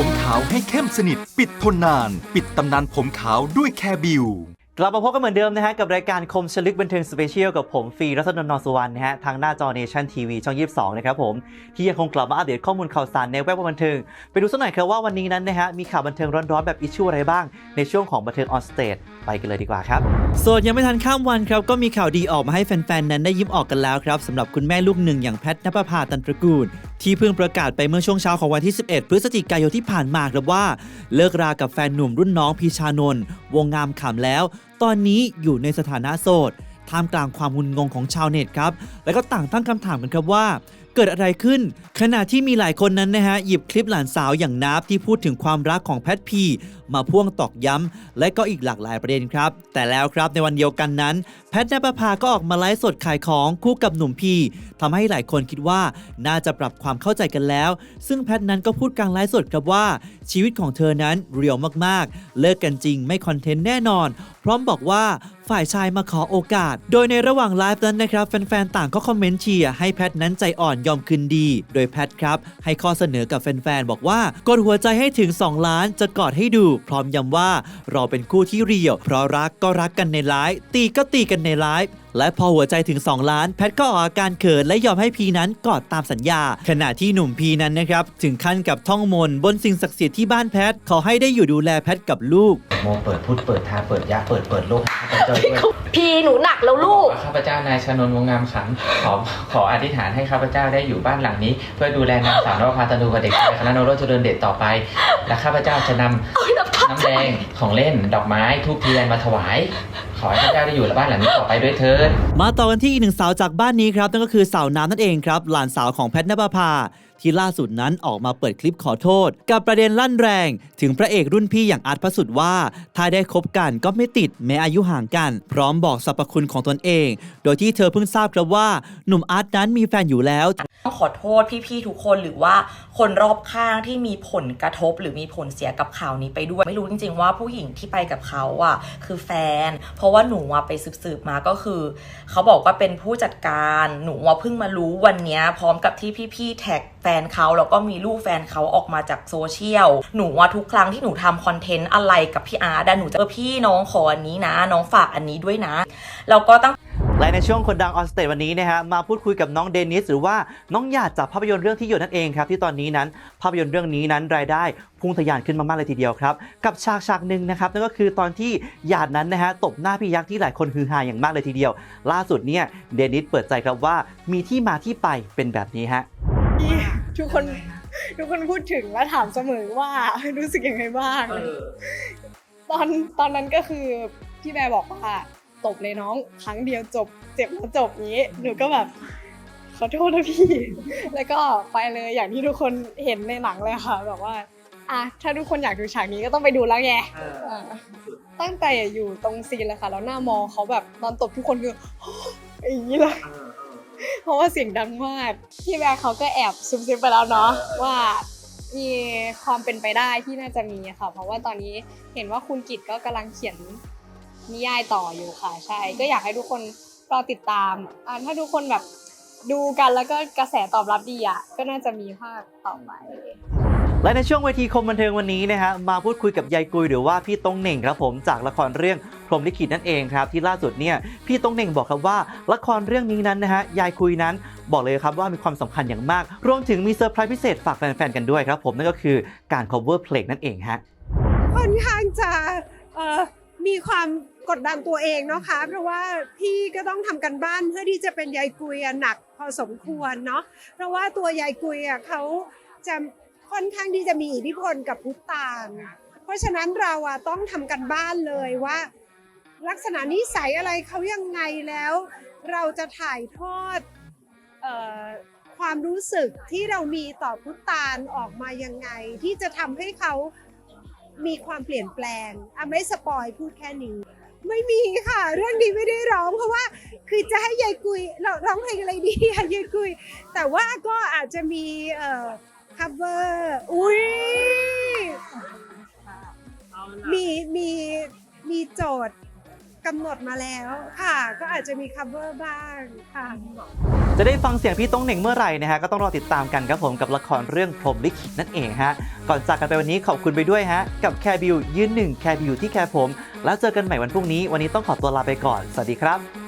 ผมขาวให้เข้มสนิท ปิดทนนาน ปิดตำนานผมขาวด้วยแคบิวกลับมาพบกันเหมือนเดิมนะฮะ กับรายการคมชลึกบันเทิงสเปเชียลกับผมฟรีรัตนนท์นสุวรรณนะฮะ ทางหน้าจอเนชั่นทีวีช่อง 22 นะครับผม ที่ยังคงกลับมาอัปเดตข้อมูลข่าวสารในแวดวงบันเทิง ไปดูสักหน่อยครับว่าวันนี้นั้นนะฮะมีข่าวบันเทิงร้อนๆแบบอิชชูอะไรบ้างในช่วงของบันเทิงออนสเตจไปกันเลยดีกว่าครับ ส่วนยังไม่ทันข้ามวันครับ ก็มีข่าวดีออกมาให้แฟนๆ นั้นได้ยิ้มออกกันแล้วครับสำหรับคุณแม่ลูกหนึ่งอย่างแพทนภพาตันตระกูล ที่เพิ่งประกาศไปเมื่อช่วงเช้าของวันที่ 11 พฤศจิกายนที่ผ่านมาครับว่า เลิกรากับแฟนหนุ่มรุ่นน้องพีชานนท์วงงามขำแล้ว ตอนนี้อยู่ในสถานะโสด ท่ามกลางความงุนงงของชาวเน็ตครับ แล้วก็ต่างตั้งคำถามกันครับว่า เกิดอะไรขึ้น ขณะที่มีหลายคนนั้นนะฮะ หยิบคลิปหลานสาวอย่างนับที่พูดถึงความรักของแพทพี มาพ่วงตอกย้ำและก็อีกหลากหลายประเด็นครับ แต่แล้วครับในวันเดียวกันนั้น แพทนปภาก็ออกมาไลฟ์สดขายของคู่กับหนุ่มพีทำให้หลายคนคิดว่าน่าจะปรับความเข้าใจกันแล้ว ซึ่งแพทนั้นก็พูดกลางไลฟ์สดครับว่า ชีวิตของเธอนั้นเรียวมากๆ เลิกกันจริงไม่คอนเทนต์แน่นอน พร้อมบอกว่า ฝ่ายชายมาขอโอกาส โดยในระหว่างไลฟ์นั้นนะครับแฟนๆต่างก็คอมเมนต์เชียร์ให้แพทนั้นใจอ่อนยอมคืนดี โดยแพทครับ ให้ข้อเสนอกับแฟนๆบอกว่ากดหัวใจให้ถึง 2 ล้านจะกอดให้ดู พร้อมย้ำว่าเราเป็นคู่ที่เรียว เพราะรักก็รักกันในไลฟ์ตีก็ตีกันในไลฟ์ และพอหัวใจถึง 2 ล้าน แพทก็ออกอาการเขินและยอมให้พีนั้นกอดตามสัญญา ขณะที่หนุ่มพีนั้นนะครับ ถึงขั้นกับท่องมนต์บนสิ่งศักดิ์สิทธิ์ที่บ้านแพทขอให้ได้อยู่ดูแลแพทกับลูก โมเปิดพุทธเปิดทาเปิดยะเปิดเปิดโลกให้ข้าพเจ้าด้วยพี่หนูหนักแล้วลูก ข้าพเจ้านายชนนท์วงงามขันธ์ขอขออธิษฐานให้ข้าพเจ้าได้อยู่บ้านหลังนี้ เพื่อดูแลนางสาวนวพาตนูกับเด็กชายคณะโนโรจเจริญเดชต่อไป และข้าพเจ้าจะนำน้ำน้ำแดงของเล่นดอกไม้ทูบเทียนมาถวาย ขอให้ข้าพเจ้าได้อยู่บ้านหลังนี้ต่อไปด้วยเถิดมาต่อกันที่อีกหนึ่งสาวจากบ้านนี้ครับนั่นก็คือสาวน้ำนั่นเองครับ หลานสาวของแพทนภาที่ล่าสุดนั้นออกมาเปิดคลิปขอโทษ กับประเด็นลั่นแรง ถึงพระเอกรุ่นพี่อย่างอาร์ตพระสุดว่า ถ้าได้คบกันก็ไม่ติดแม้อายุห่างกัน พร้อมบอกสรรพคุณของตนเอง โดยที่เธอเพิ่งทราบครับว่าหนุ่มอาร์ตนั้นมีแฟนอยู่แล้ว ต้องขอโทษพี่ๆทุกคนหรือว่าคนรอบข้างที่มีผลกระทบ หรือมีผลเสียกับข่าวนี้ไปด้วย ไม่รู้จริงๆว่าผู้หญิงที่ไปกับเขาอะคือแฟน เพราะว่าหนูอะไปสืบๆมาก็คือ เขาบอกว่าเป็นผู้จัดการหนูอะเพิ่งมารู้วันนี้พร้อมกับที่พี่ๆแท็กแฟนเขาแล้วก็มีรูปแฟนเขาออกมาจากโซเชียลหนูอะทุกครั้งที่หนูทำคอนเทนต์อะไรกับพี่อาร์ดหนูจะเออพี่น้องขออันนี้นะ น้องฝากอันนี้ด้วยนะแล้วก็ตั้งและในช่วงคนดังออนสเตจวันนี้นะฮะมาพูดคุยกับน้องเดนิสหรือว่าน้องหยาดจากภาพยนตร์เรื่องที่หยดนั่นเองครับที่ตอนนี้นั้นภาพยนตร์เรื่องนี้นั้นรายได้พุ่งทะยานขึ้นมามากเลยทีเดียวครับ กับฉากฉากหนึ่งนะครับนั่นก็คือตอนที่หยาดนั้นนะฮะตบหน้าพี่ยักษ์ที่หลายคนฮือฮาอย่างมากเลยทีเดียว ล่าสุดเนี่ยเดนิสเปิดใจครับว่ามีที่มาที่ไปเป็นแบบนี้ฮะ ที่ทุกคนทุกคนพูดถึงและถามเสมอว่ารู้สึกยังไงบ้างตอนตอนนั้นก็คือพี่แบร์บอกว่าตบเลยน้องครั้งเดียวจบ เจ็บแล้วจบนี้หนูก็แบบขอโทษนะพี่ แล้วก็ไปเลยอย่างที่ทุกคนเห็นในหนังเลยค่ะแบบว่าอะถ้าทุกคนอยากดูฉากนี้ก็ต้องไปดูแล้วไงอะตั้งแต่อยู่ตรงซีนเลยค่ะแล้วหน้ามอเขาแบบตอนตบทุกคนคืออย่างนี้เลย เพราะว่าเสียงดังมาก พี่แบร์เขาก็แอบซุบซิบไปแล้วเนาะว่ามีความเป็นไปได้ที่น่าจะมีค่ะ เพราะว่าตอนนี้เห็นว่าคุณกิตก็กำลังเขียนนิยายต่ออยู่ค่ะ ใช่ ก็อยากให้ทุกคนรอติดตามอ่าถ้าทุกคนแบบดูกันแล้วก็กระแสตอบรับดีอะ ก็น่าจะมีภาคต่อไปและในช่วงเวทีคมบันเทิงวันนี้นะฮะมาพูดคุยกับยายกุยหรือว่าพี่ตงเหน่งครับผมจากละครเรื่อง พรมลิขิตนั่นเองครับที่ล่าสุดเนี่ยพี่ตงเหน่งบอกครับว่าละครเรื่องนี้นั้นนะฮะยายคุยนั้นบอกเลยครับว่ามีความสำคัญอย่างมาก รวมถึงมีเซอร์ไพรส์พิเศษฝากแฟนๆกันด้วยครับผมนั่นก็คือการ cover เพลงนั่นเองฮะค่อนข้างจะมีความกดดันตัวเองเนาะคะ เพราะว่าพี่ก็ต้องทำกันบ้านเพื่อที่จะเป็นยายกุยอะหนักพอสมควรเนาะเพราะว่าตัวยายกุยอะเขาจะค่อนข้างที่จะมีอิทธิพลกับพุทธาน เพราะฉะนั้นเราอะต้องทำกันบ้านเลยว่า ลักษณะนิสัยอะไรเขายังไงแล้ว เราจะถ่ายทอดเอ่อความรู้สึกที่เรามีต่อพุทธานออกมายังไง ที่จะทำให้เขามีความเปลี่ยนแปลงอะไม่สปอยพูดแค่นี้ ไม่มีค่ะ เรื่องนี้ไม่ได้ร้องเพราะว่า คือจะให้ยายกุยเราร้องเพลงอะไรดีอะยายกุย แต่ว่าก็อาจจะมีเอ่อ cover อุ้ยมีมีมีโจทย์ กำหนดมาแล้วค่ะ ก็อาจจะมี cover บ้างค่ะ จะได้ฟังเสียงพี่โต้งเหน่งเมื่อไหร่นะฮะก็ต้องรอติดตามกันครับผมกับละครเรื่องพรหมลิขิตนั่นเองฮะก่อนจากกันไปวันนี้ขอบคุณไปด้วยฮะกับแคร์บิวยืนหนึ่งแคร์บิวที่แคร์ผม แล้วเจอกันใหม่วันพรุ่งนี้ วันนี้ต้องขอตัวลาไปก่อนสวัสดีครับ